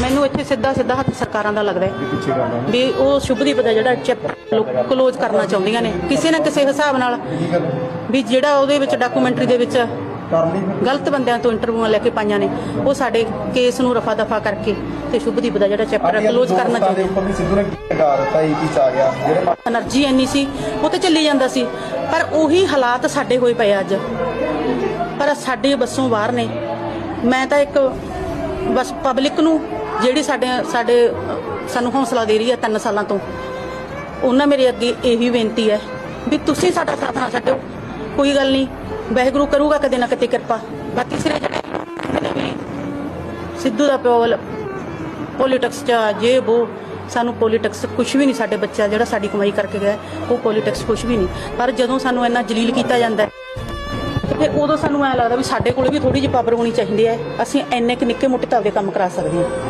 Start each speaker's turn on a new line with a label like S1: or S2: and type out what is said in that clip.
S1: ਮੈਨੂੰ ਇੱਥੇ ਸਿੱਧਾ ਸਿੱਧਾ ਹੱਥ ਸਰਕਾਰਾਂ ਦਾ ਲੱਗਦਾ ਵੀ ਉਹ ਸ਼ੁਭਦੀਪ ਦਾ ਜਿਹੜਾ ਚੈਪਟਰ ਕਲੋਜ਼ ਕਰਨਾ ਚਾਹੁੰਦੀਆਂ ਨੇ। ਕਿਸੇ ਨਾ ਕਿਸੇ ਹਿਸਾਬ ਨਾਲ ਵੀ ਜਿਹੜਾ ਉਹਦੇ ਵਿੱਚ ਡਾਕੂਮੈਂਟਰੀ ਦੇ ਵਿੱਚ ਗਲਤ ਬੰਦਿਆਂ ਤੋਂ ਇੰਟਰਵਿਊਆਂ ਲੈ ਕੇ ਪਾਈਆਂ ਨੇ ਉਹ ਸਾਡੇ ਕੇਸ ਨੂੰ ਰਫਾ ਦਫਾ ਕਰਕੇ ਤੇ ਸ਼ੁਭਦੀਪ ਦਾ ਜਿਹੜਾ ਚੈਪਟਰ ਕਲੋਜ਼ ਕਰਨਾ ਚਾਹੁੰਦੇ એનર્ਜੀ ਇੰਨੀ ਸੀ ਉਹ ਤੇ ਚੱਲੀ ਜਾਂਦਾ ਸੀ। ਪਰ ਉਹੀ ਹਾਲਾਤ ਸਾਡੇ ਹੋਏ ਪਏ ਅੱਜ। ਪਰ ਸਾਡੇ ਬੱਸੋਂ ਬਾਹਰ ਨੇ। ਮੈਂ ਤਾਂ ਇੱਕ ਬਸ ਪਬਲਿਕ ਨੂੰ ਜਿਹੜੀ ਸਾਡੇ ਸਾਡੇ ਸਾਨੂੰ ਹੌਸਲਾ ਦੇ ਰਹੀ ਹੈ ਤਿੰਨ ਸਾਲਾਂ ਤੋਂ। ਉਹਨਾਂ ਮੇਰੇ ਅੱਗੇ ਇਹੀ ਬੇਨਤੀ ਹੈ ਵੀ ਤੁਸੀਂ ਸਾਡਾ ਸਾਥ ਨਾ ਛੱਡਿਓ। ਕੋਈ ਗੱਲ ਨਹੀਂ ਵਾਹਿਗੁਰੂ ਕਰੂਗਾ ਕਦੇ ਨਾ ਕਦੇ ਕਿਰਪਾ। ਬਾਕੀ ਸਿਰੇ ਜਿਹੜੇ ਸਿੱਧੂ ਦਾ ਪਿਓ ਪੋਲਿਟਿਕਸ ਚ ਜੇ ਉਹ ਸਾਨੂੰ ਪੋਲਿਟਿਕਸ ਕੁਝ ਵੀ ਨਹੀਂ ਸਾਡੇ ਬੱਚਾ ਜਿਹੜਾ ਸਾਡੀ ਕਮਾਈ ਕਰਕੇ ਗਿਆ ਉਹ ਪੋਲਿਟਿਕਸ ਕੁਝ ਵੀ ਨਹੀਂ। ਪਰ ਜਦੋਂ ਸਾਨੂੰ ਇੰਨਾ ਜਲੀਲ ਕੀਤਾ ਜਾਂਦਾ ਹੈ, ਫਿਰ ਉਦੋਂ ਸਾਨੂੰ ਐ ਲੱਗਦਾ ਵੀ ਸਾਡੇ ਕੋਲ ਵੀ ਥੋੜੀ ਜਿਹੀ ਪਾਵਰ ਹੋਣੀ ਚਾਹੀਦੀ ਹੈ। ਅਸੀਂ ਇੰਨੇ ਕਿ ਨਿੱਕੇ ਮੋਟੇ ਤਾਂ ਆਪਦੇ ਕੰਮ ਕਰਾ ਸਕਦੇ ਹਾਂ।